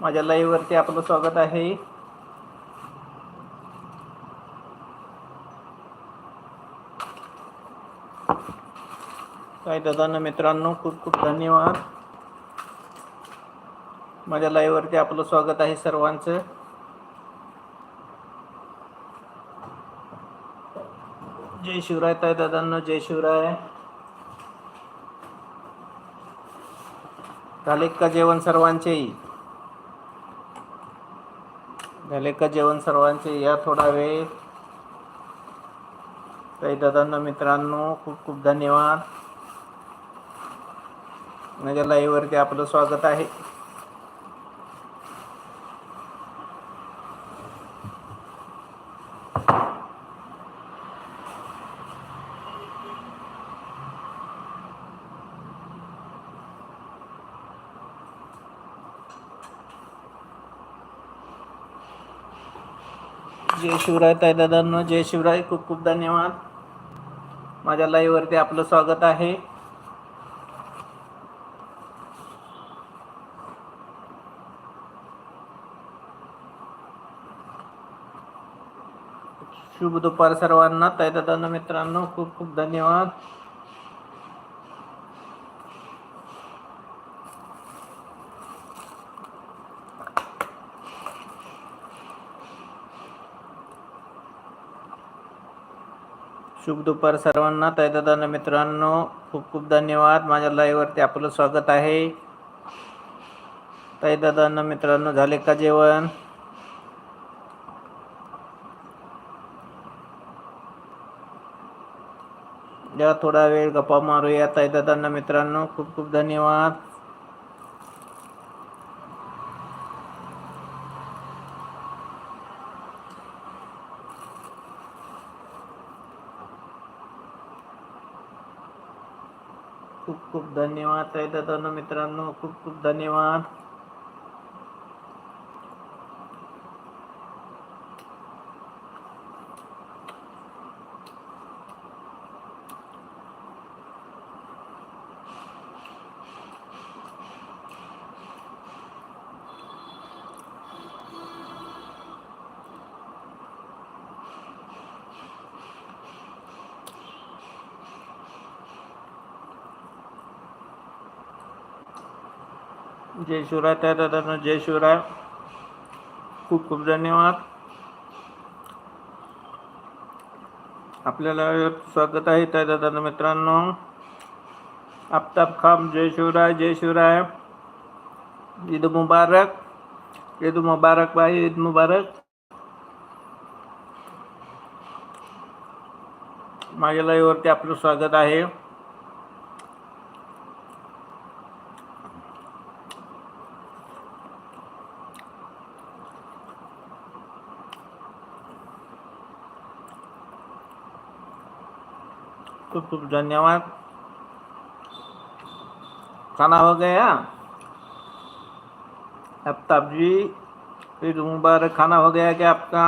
माझ्या लाईव्ह वरती आपलं स्वागत आहे. काय दादांना मित्रांनो खूप खूप धन्यवाद. माझ्या लाईव्ह वरती आपलं स्वागत आहे सर्वांचं. जय शिवराय ताई दादांना जय शिवराय. झाले का जेवण सर्वांचेही झाले का जेवण सर्वांचे या थोडा वेळ. काही दादांना मित्रांनो खूप खूप धन्यवाद. माझ्या लाईव्हवरती आपलं स्वागत आहे जय शिवराय ताई जय शिवराय. खूप खूप धन्यवाद. माझ्या लाईव्हवरती आपलं स्वागत आहे. शुभ दुपार सर्वांना. ताई मित्रांनो खूप खूप धन्यवाद. शुभ दुपार सर्वांना. तैदादांना मित्रांनो खूप खूप धन्यवाद. माझ्या लाईव्हवरती आपलं स्वागत आहे. तैदादांना मित्रांनो झाले का जेवण? या थोडा वेळ गप्पा मारूया. तैदादांना मित्रांनो खूप खूप धन्यवाद खूप खूप धन्यवाद साई दादांना मित्रांनो खूप खूप धन्यवाद. जय शिवराय त्या दादांना जय शिवराय. खूप खूप धन्यवाद. आपल्याला स्वागत आहे त्या दादांना मित्रांनो. आफताब खाम जय शिवराय जय शिवराय. ईद मुबारक. ईद मुबारक भाई ईद मुबारक. माझ्या लाईव्हवरती आपलं स्वागत आहे. खूप खूप धन्यवाद खाना हो गया आफ्ताब जी ईद मुबारक खाना हो गया क्या आपका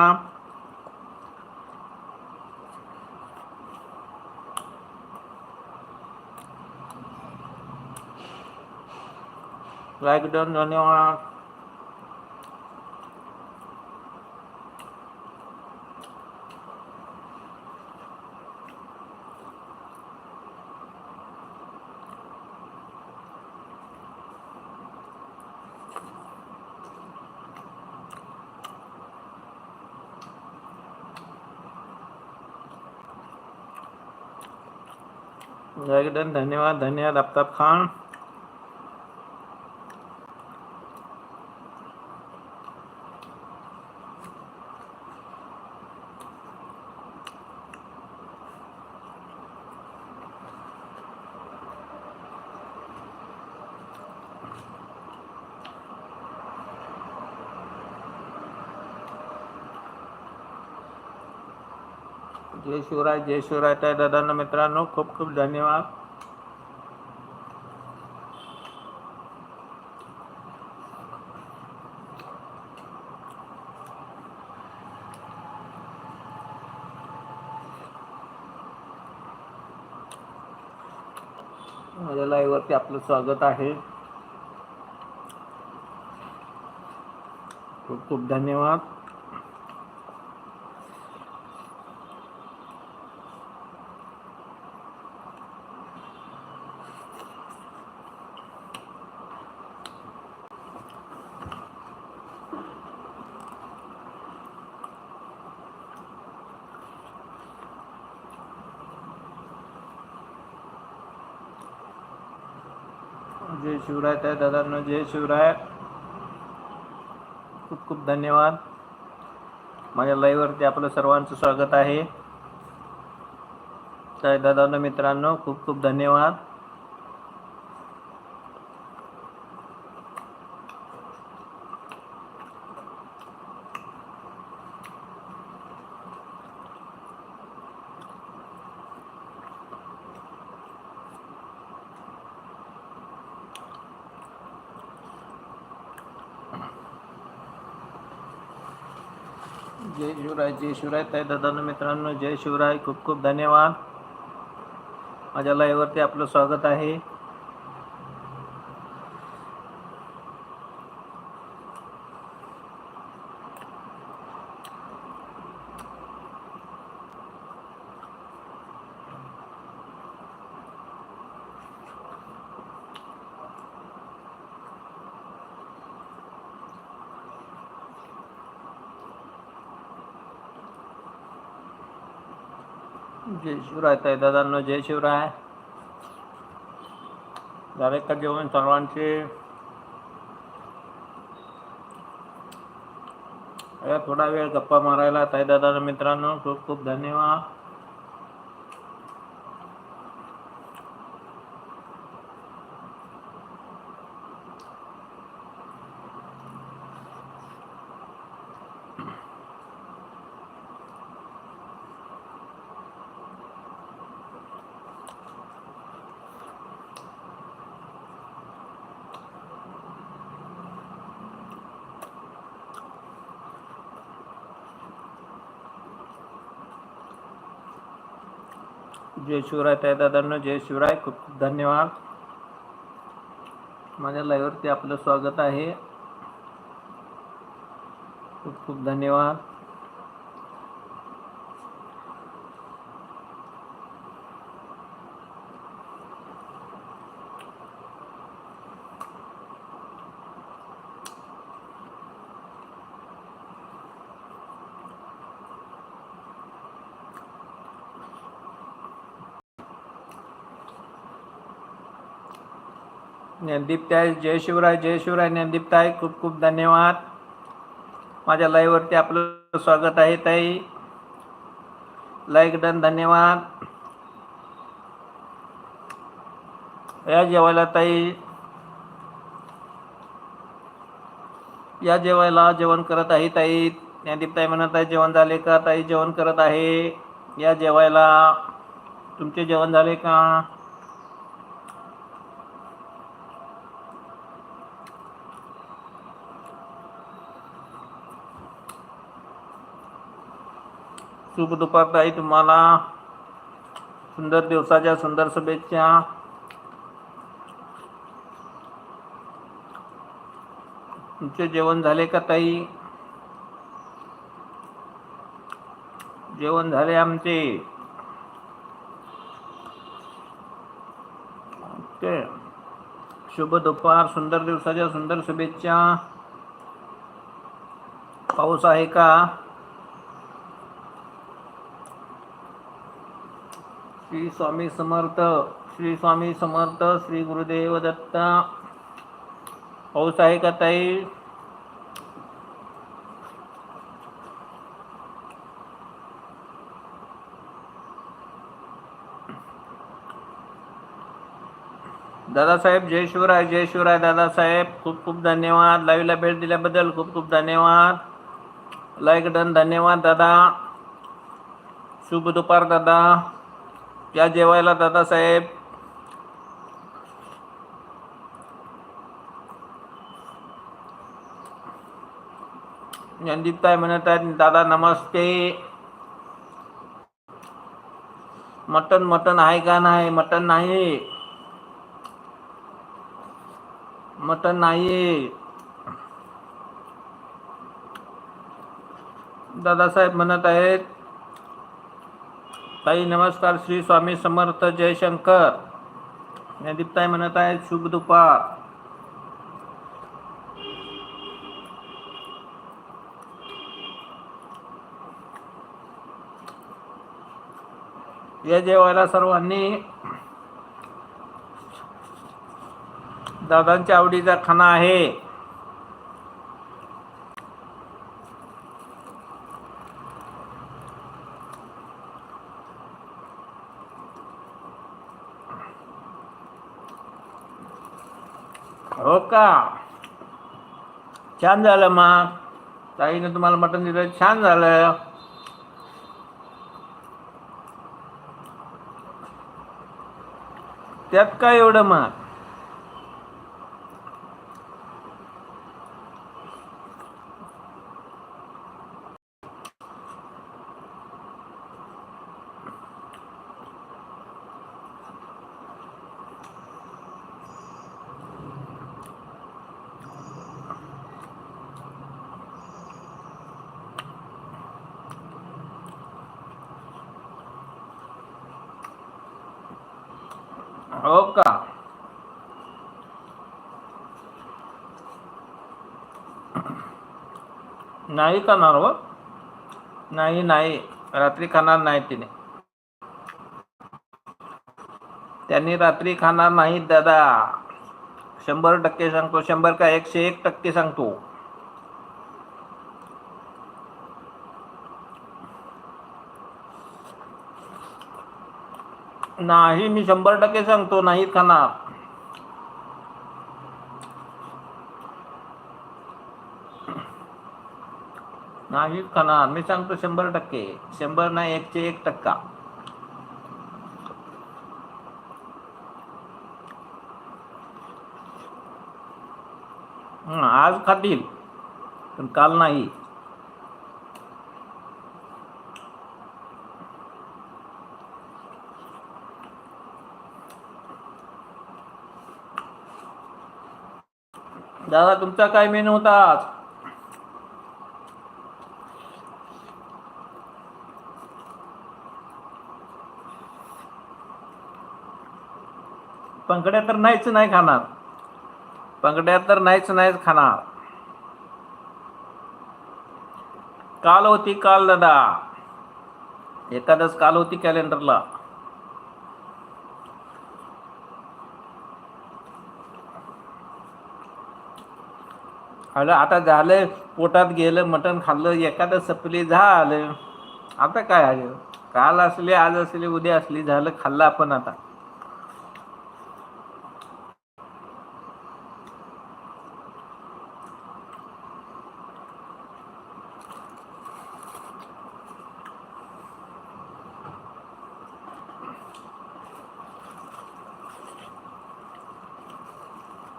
लाइक डन धन्यवाद डन धन्यवाद धन्यवाद आफ्ताब खान. जय शिवराय जय शिवराय त्या दादांना मित्रांनो खूप खूप धन्यवाद. आपलं स्वागत आहे. खूप खूप धन्यवाद. शिवराय त्या दादांना जय शिवराय. खूप खूप धन्यवाद. माझ्या लाईव्हवरती आपलं सर्वांचं स्वागत आहे. त्या दादांना मित्रांनो खूप खूप धन्यवाद. जय शिवराय जय शिवराय. ताई दादांनो मित्रांनो जय शिवराय. खूप खूप धन्यवाद. माझ्या लाईव्हवरती आपलं स्वागत आहे जय शिवराय ताई दादांनो जय शिवराय. झाले का जेवण सर्वांचे? थोडा वेळ गप्पा मारायला ताई दादा मित्रांनो खूप खूप धन्यवाद. जय शिवराय त्या दादांनो जय शिवराय. खूप खूप धन्यवाद. माझ्या लाईव्हवरती आपलं स्वागत आहे. खूप खूप धन्यवाद. ज्ञानदीपताई जय शिवराय जय शिवराय ज्ञानदीपताई खूप खूप धन्यवाद. माझ्या लाईव्हवरती आपलं स्वागत आहे ताई. लाईक डन धन्यवाद. या जेवायला ताई. या जेवायला जेवण करत आहे ताई. ज्ञानदीपताई म्हणत आहे जेवण झाले का? ताई जेवण करत आहे. या जेवायला तुमचे जेवण झाले का? शुभ दुपार ताई तुम्हाला. सुंदर दिवसाच्या सुंदर शुभेच्छा. तुमचे जेवण झाले का ताई? जेवण झाले आमचे. ओके. शुभ दुपार सुंदर दिवसाच्या सुंदर शुभेच्छा. पाऊस आहे का? श्री स्वामी समर्थ श्री स्वामी समर्थ श्री गुरुदेव दत्ता। पाऊस आहे का ताई दादासाहेब जय शिवराय जय शिवराय दादासाहेब. खूप खूप धन्यवाद. लाईव्हला भेट दिल्याबद्दल खूप खूप धन्यवाद. लाईक डन धन्यवाद दादा. शुभ दुपार दादा. या जेवायला दादासाहेब ताई म्हणत आहेत दादा नमस्ते. मटन मटन आहे का नाही? मटन नाही. मटन नाही. दादासाहेब म्हणत आहेत ताई नमस्कार. श्री स्वामी समर्थ जयशंकर. ज्ञानदीपताई म्हणत आहे शुभ दुपार. या जेवायला सर्वांनी दादांच्या आवडीचा खाना आहे. हो का? छान झालं मग. ताईने तुम्हाला मटण दिलं छान झालं. त्यात काय एवढं मग हो का नाही खाणार हो नाही नाही. रात्री खाणार नाही तिने. त्यांनी रात्री खाणार नाहीत दादा. शंभर टक्के सांगतो शंभर का एकशे एक टक्के सांगतो. नाही मी शंभर टक्के सांगतो नाही खाणार. नाही खाणार मी सांगतो शंभर टक्के. शंभर नाही एकशे एक टक्का. आज खातील पण काल नाही. दादा तुमचा काय मेनू होता आज? पंकड्या तर नाहीच नाही खाणार. पंकड्या तर नाहीच नाहीच खाणार. काल होती काल दादा. एकादश काल होती कॅलेंडरला. आलं आता झालं पोटात गेलं मटण खाल्लं एखादं सपली झालं. आता काय आलं काल असले आज असले उद्या असली झालं खाल्लं आपण आता.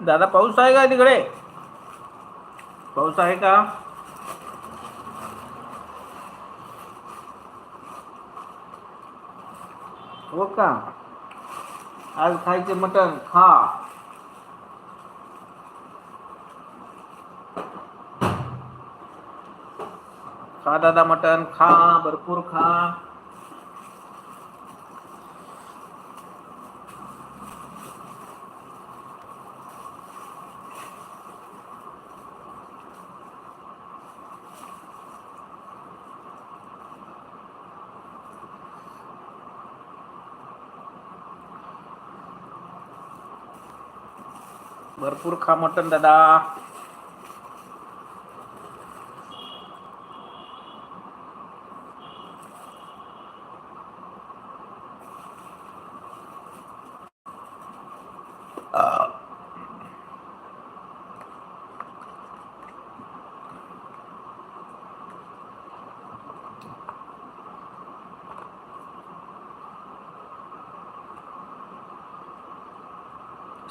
दादा पाऊस आहे का तिकडे? पाऊस आहे का? हो का? आज खायचे मटण खा. खा दादा मटण खा भरपूर खा. भरपूर खा मटण दादा.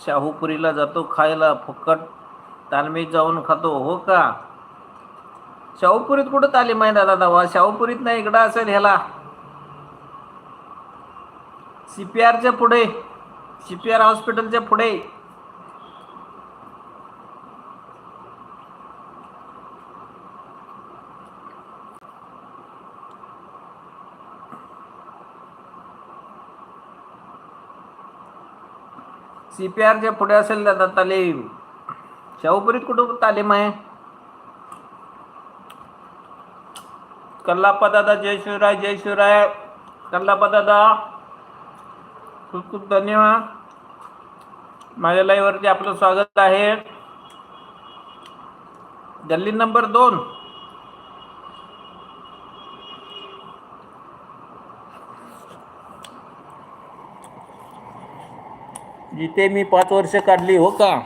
शाहूपुरीला जातो खायला फुकट तालमीत जाऊन खातो हो का? शाहूपुरीत कुठं तालीम आहे दादा दावा? शाहूपुरीत नाही इकडं असेल ह्याला. सी पी आरच्या पुढे सी पी आर हॉस्पिटलच्या पुढे. सी पी आरच्या पुढे असेल दादा तालीम शाहूपुरीत कुठं तालीम आहे? कल्लाप्पा दादा जय शिवराय जय शिवराय. कल्लाप्पा दादा खूप खूप धन्यवाद. माझ्या लाईव्हवरती आपलं स्वागत आहे. गल्ली नंबर दोन. जिथे मी पाच वर्ष काढली हो का?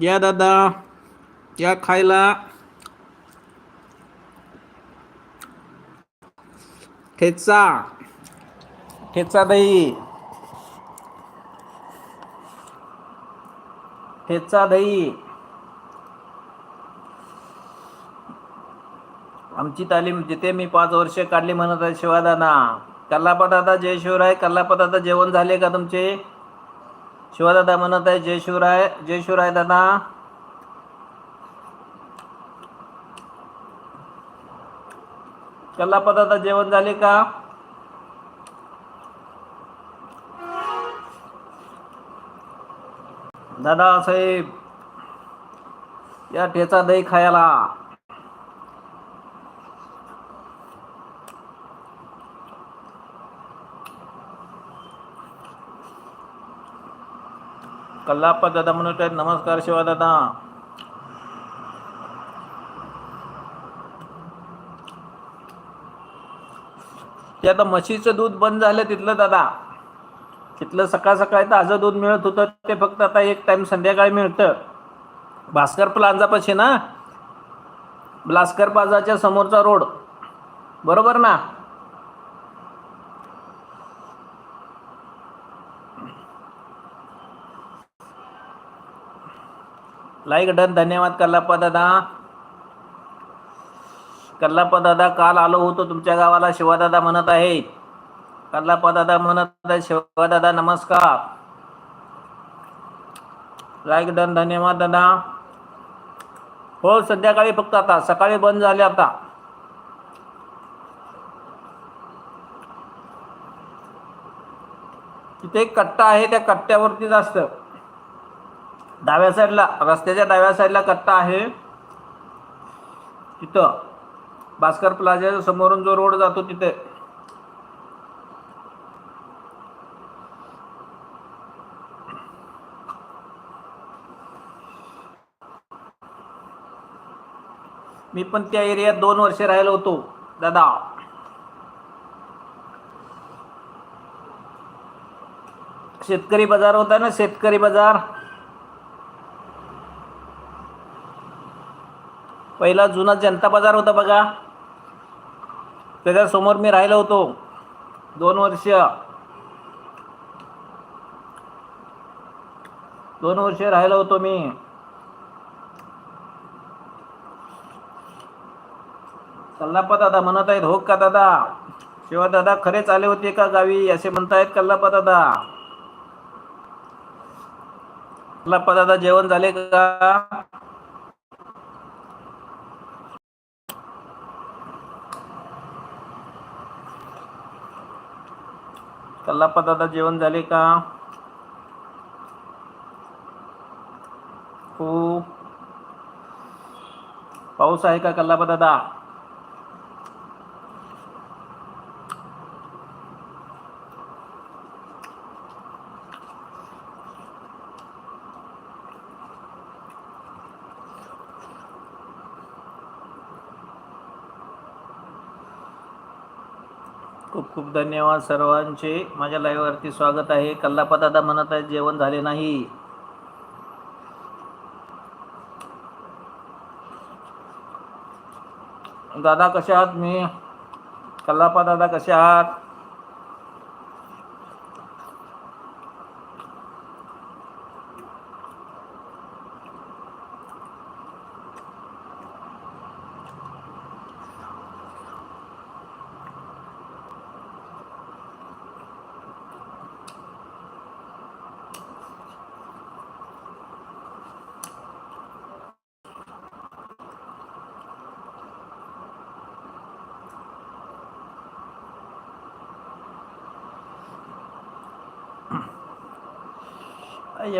या दादा या खायला. ठेचा. ठेचा दही. ठेचा दही. आमची तालीम जिथे मी पाच वर्ष काढली म्हणत आहे शिवादाना. कल्लापदादा जय शिवराय कल्लापदादा जेवण झाले का तुमचे? शिवदादा म्हणत आहे जय शिवराय जय शिवराय दादा. कल्लापदादा जेवण झाले का? दादा साहेब या ठेचा दही खायला. कल्लाप्पा दादा म्हणत आहेत नमस्कार शिवा दादा. ते आता म्हशीचं दूध बंद झालं तिथलं दादा. तिथलं सकाळ सकाळी ताजं दूध मिळत होतं ते फक्त आता एक टाइम संध्याकाळी मिळतं. भास्कर प्लांजापाशी ना? भास्कर प्लाझाच्या समोरचा रोड. बरोबर ना? लाईक डन धन्यवाद कल्लाप्पा दादा. कल्लाप्पा दादा काल आलो होतो तुमच्या गावाला शिवादादा म्हणत आहे. कल्लाप्पा दादा म्हणत आहे शिवादादा नमस्कार. लाईक डन धन्यवाद दादा. हो संध्याकाळी फक्त आता सकाळी बंद झाले आता. तिथे एक कट्टा आहे त्या कट्ट्यावरतीच असतं. डाव्या साईडला रस्त्याच्या डाव्या साईडला कट्टा आहे. तिथं भास्कर प्लाझा समोरून जो रोड जातो तिथे. मी पण त्या एरियात दोन वर्ष राहिलो होतो दादा. शेतकरी बाजार होता ना शेतकरी बाजार. पहिला जुना जनता बाजार होता बघा. त्याच्यासमोर मी राहिलो होतो. दोन वर्ष. दोन वर्ष राहिलो होतो मी. कल्लापा दादा म्हणत आहेत हो का दादा? शिवा दादा खरेच आले होते का गावी? असे म्हणतायत कल्लापा दादा. कल्लापा दादा जेवण झाले का? कल्लाप्पा दादा जेवण झाले का? खूप. पाऊस आहे का कल्लाप्पा दादा? खूप धन्यवाद सर्वांचे. माझ्या लाईव्हवरती स्वागत आहे. कल्लापा दादा म्हणत आहेत जेवण झाले नाही. दादा कसे आहात? मी कल्लापा दादा कसे आहात?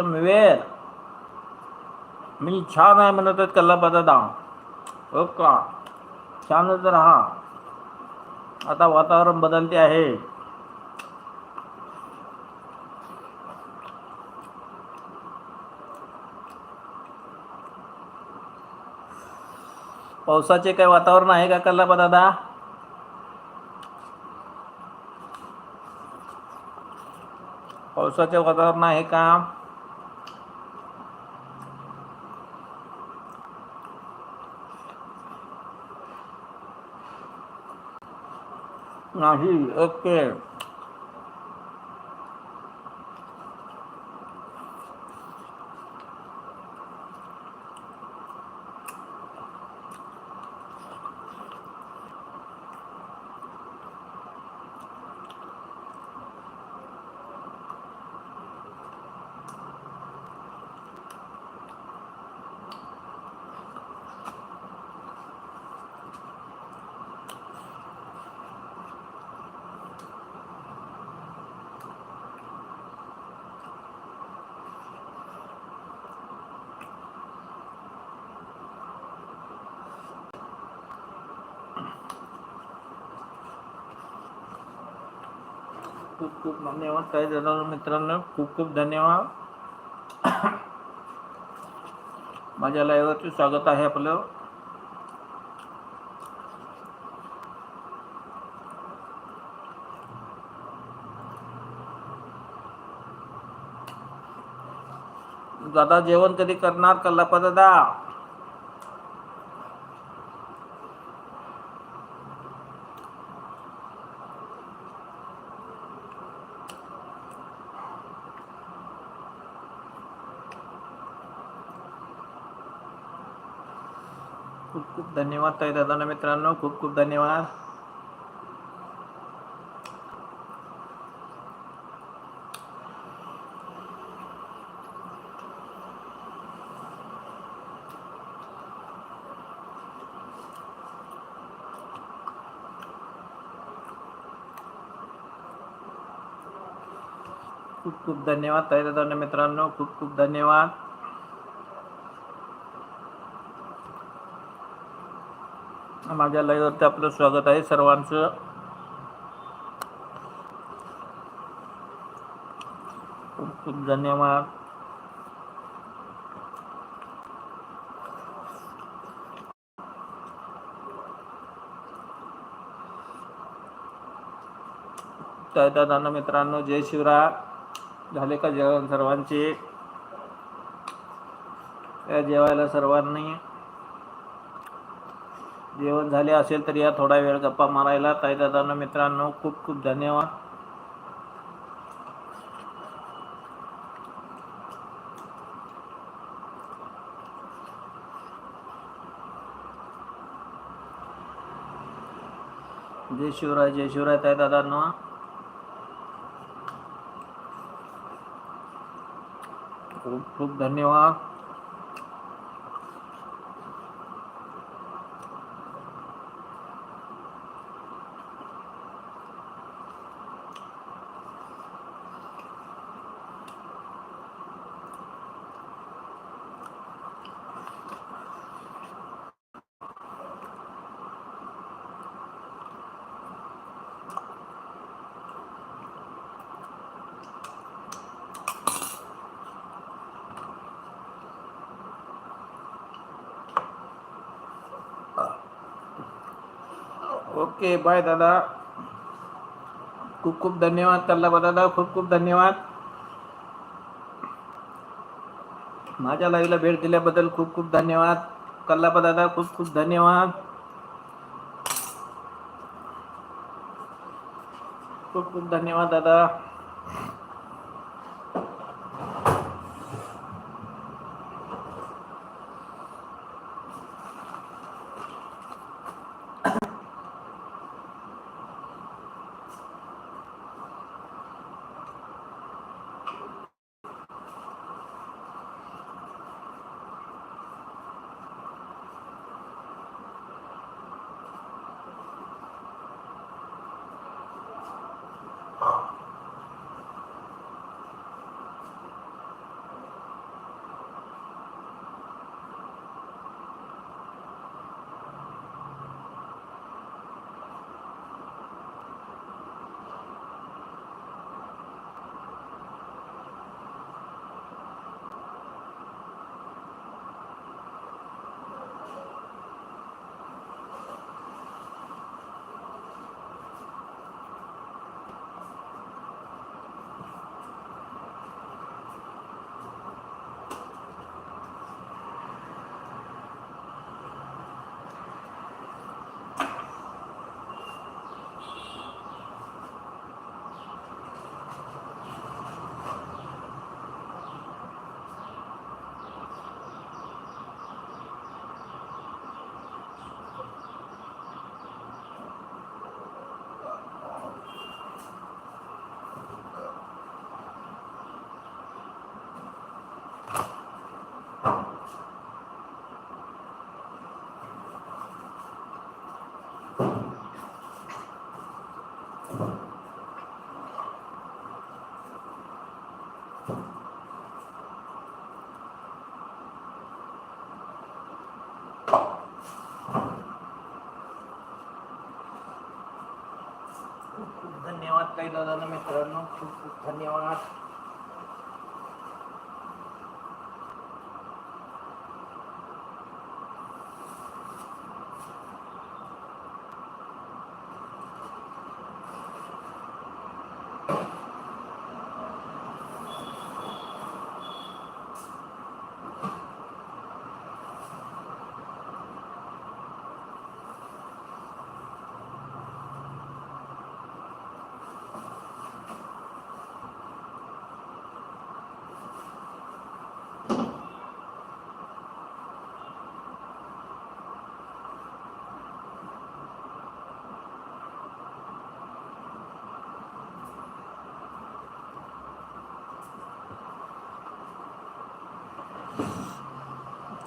आय वेअर मी छान आहे म्हणत आहेत कल्ला दादा हो का छानच राहा। आता वातावरण बदलते आहे। पावसाचे काय वातावरण आहे का कल्लापा दादा? पावसाचे वातावरण आहे का? नाही ओके. खूप खूप धन्यवाद काही झालं मित्रांनो. खूप खूप धन्यवाद. माझ्या लाईव्हवरती स्वागत आहे आपलं. दादा जेवण कधी करणार? कल्लापा दादा? खूप खूप धन्यवाद ताई दादा. मित्रांनो खूप खूप धन्यवाद. खूप खूप धन्यवाद ताई दादा. मित्रांनो खूप खूप धन्यवाद. माझ्या लाईव्हवरती आपलं स्वागत आहे सर्वांचं. खूप खूप धन्यवाद. तर दादा मित्रांनो जय शिवराय. झाले का जेवण सर्वांचे? या जेवायला सर्वांनी. जेवण झाले असेल तर या थोडा वेळ गप्पा मारायला. ताईदादांना मित्रांनो खूप खूप धन्यवाद. जय शिवराय जय शिवराय ताईदादांना खूप खूप धन्यवाद. ओके बाय दादा खूप खूप धन्यवाद कल्लाबा दादा खूप खूप धन्यवाद. माझ्या लाईव्हला भेट दिल्याबद्दल खूप खूप धन्यवाद. कल्लाबा दादा, खूप खूप धन्यवाद. खूप खूप धन्यवाद, दादा. धन्यवाद काही दादा मित्रांनो खूप खूप धन्यवाद.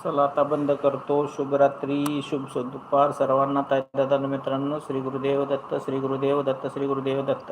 चला आता बंद करतो. शुभरात्री शुभ दुपार. सर्वांना ताई दादा मित्रांनो श्री गुरुदेव दत्त श्री गुरुदेव दत्त श्री गुरुदेव दत्त.